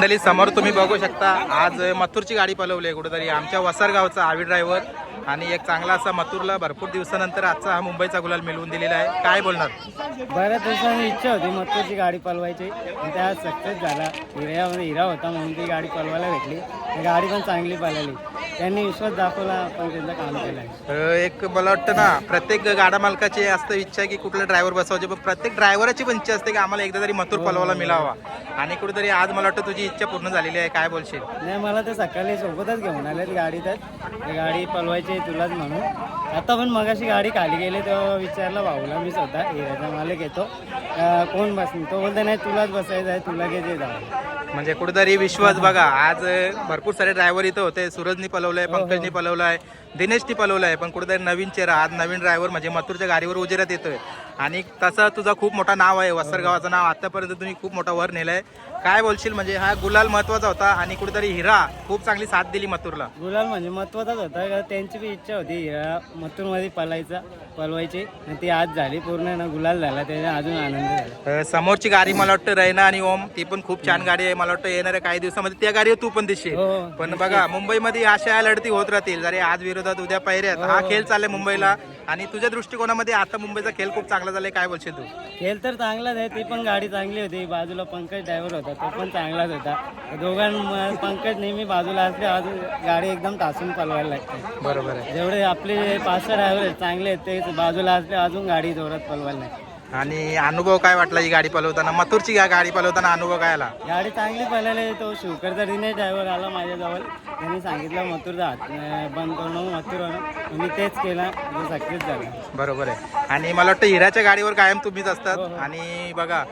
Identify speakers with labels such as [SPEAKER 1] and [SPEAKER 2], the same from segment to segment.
[SPEAKER 1] मंडळी समोर तुम्ही बघू शकता आज मथुरची गाडी पलवली आहे कुठेतरी. आमच्या वसरगावचा आवी ड्रायव्हर आणि एक चांगला असा मथुरला भरपूर दिवसानंतर आजचा हा मुंबईचा गुलाल मिळवून दिलेला आहे. काय बोलणार?
[SPEAKER 2] बऱ्याच दिवसांनी इच्छा होती मथुरची गाडी पलवायची. आणि त्या सक्सेस झाला. हिऱ्यामध्ये हिरा होता म्हणून ती गाडी पलवायला भेटली. गाडी पण चांगली पळाली त्यांनी विश्वास दाखवला आपण त्यांचं काम केलं
[SPEAKER 1] अ, एक मला वाटतं ना प्रत्येक गाडा मालकाची असतं इच्छा की कुठला ड्रायव्हर बसवायचे पण प्रत्येक ड्रायव्हरची पण इच्छा असते की आम्हाला एकदा तरी मथुर पलवायला मिळावा. आणि कुठेतरी आज मला वाटतं तुझी इच्छा पूर्ण झालेली आहे काय बोलशील?
[SPEAKER 2] नाही मला ते सकाळी सोबतच घेऊन आले गाडीतच ती गाडी पलवायची तुलाच म्हणून. आता पण मगाशी गाडी खाली गेली तेव्हा विचारलं भाऊला मी स्वतः हिऱ्याचा मालक येतो अं, कोण बस तो बोलतो नाही तुलाच बसायचं आहे तुला घे जे
[SPEAKER 1] म्हणजे कुठेतरी विश्वास बघा आज अ, भरपूर सारे ड्रायव्हर इथं होते सूरजनी पलवलंय पंकजनी पलवलंय दिनेशनी पलवलंय पण कुठेतरी नवीन चेहरा आज नवीन ड्रायव्हर म्हणजे मथुरच्या गाडीवर उजेरात येतोय. आणि तसं तुझा खूप मोठा नाव आहे वसरगावाचं नाव. आतापर्यंत तुम्ही खूप मोठा वर नेलाय. काय बोलशील? म्हणजे हा गुलाल महत्त्वाचा होता आणि कुठेतरी हिरा खूप चांगली साथ दिली मथुरला.
[SPEAKER 2] गुलाल म्हणजे महत्वाचाच होता. का त्यांची बी इच्छा होती हिरा मथुरमध्ये पलायचा पलवायची. आणि ती आज झाली पूर्ण ना गुलाल झाला. त्याचा अजून आनंद झाला.
[SPEAKER 1] समोरची गाडी मला वाटतं रैना आणि ओम ती पण खूप छान गाडी आहे. मला वाटतं येणाऱ्या काही दिवसामध्ये त्या गाडीवर तू पण दिसशील.
[SPEAKER 2] हो
[SPEAKER 1] पण बघा मुंबईमध्ये अशा लढती होत राहतील. जरी आज विरोधात उद्या पैऱ्यात हा. खेळ चाललाय मुंबईला. आणि तुझ्या दृष्टिकोनामध्ये आता मुंबईचा खेळ खूप चांगला झालाय काय बोलशील तू?
[SPEAKER 2] खेळ तर चांगलाच आहे ती पण गाडी चांगली होती. बाजूला पंकज ड्रायव्हर होता तो पण चांगलाच होता. दोघां पंकज नेहमी बाजूला असले अजून गाडी एकदम तासून पलवायला लागते.
[SPEAKER 1] बरोबर आहे.
[SPEAKER 2] जेवढे आपले पाच सहा ड्रायव्हर आहेत चांगले आहेत ते बाजूला असले अजून गाडी जोरात पलवायला लागते.
[SPEAKER 1] आणि अनुभव काय वाटला ही गाडी पलवताना? मथुरची गा- गाडी पलवताना अनुभव काय आला?
[SPEAKER 2] गाडी चांगली पळायला तो शिवकरचा दिनेश ड्रायव्हर आला माझ्याजवळ. त्यांनी सांगितलं मथुरचा हात अं, बंद करू नको मथुर आणू मी तेच केला. सक्सेस झाला.
[SPEAKER 1] बरोबर आहे. आणि मला वाटतं हिराच्या गाडीवर कायम तुम्हीच असतात. आणि बघा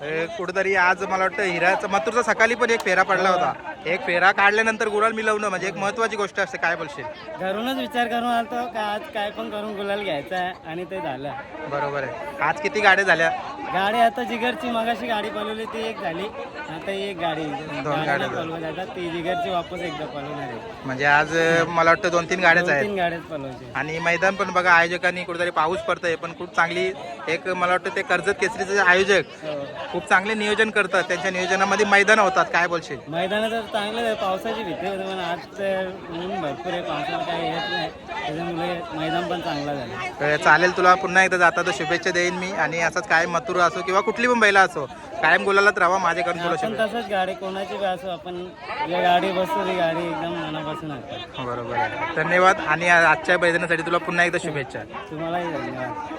[SPEAKER 1] कुठेतरी आज मला वाटतं हिराचा मथुरचा सकाळी पण एक फेरा पडला होता. एक फेरा काढल्यानंतर गुलाल मिळवणं म्हणजे एक महत्वाची गोष्ट असते काय बोलशील?
[SPEAKER 2] घरूनच विचार करून आलतो का आज काय पण करून गुलाल घ्यायचा आहे आणि ते झालं.
[SPEAKER 1] बरोबर आहे. आज किती गाड्या झाल्या?
[SPEAKER 2] गाडी आता जिगरची मगाशी गाडी पळवली ती एक झाली. आता ही एक गाडी गाडीला पळवत आता ती जिगरची वापस एकदा पळवणार आहे
[SPEAKER 1] म्हणजे आज मला वाटतं दोन तीन गाड्याच आहेत.
[SPEAKER 2] तीन गाड्याच पळवायचे.
[SPEAKER 1] आणि मैदान पण बघा आयोजकांनी कुठेतरी पाऊस पडतंय पण खूप चांगली एक मला वाटतं ते कर्जत केसरीचे आयोजक
[SPEAKER 2] हो.
[SPEAKER 1] खूप चांगले नियोजन करतात. त्यांच्या नियोजनामध्ये मैदान होतात. काय बोलशील?
[SPEAKER 2] मैदानात तर चांगलं आहे. पावसाची भीती होती पण आज तर ऊन भरपूर आहे. पावसाला काही येत नाही. त्याच्यामुळे मैदान पण चांगला झालं.
[SPEAKER 1] चालेल तुला पुन्हा एकदा जाता तर शुभेच्छा देईन मी. आणि असंच कायम मथुर असो किंवा कुठली पण बैला असो कायम गुलालात राहा माझ्याकडून
[SPEAKER 2] आपण
[SPEAKER 1] शुभेच्छा
[SPEAKER 2] तसंच गाडी कोणाची बी असो आपण या गाडी बसतो ती गाडी एकदम मनापासून
[SPEAKER 1] बरोबर आहे. धन्यवाद आणि आजच्या मैदानासाठी तुला पुन्हा एकदा शुभेच्छा.
[SPEAKER 2] तुम्हालाही धन्यवाद.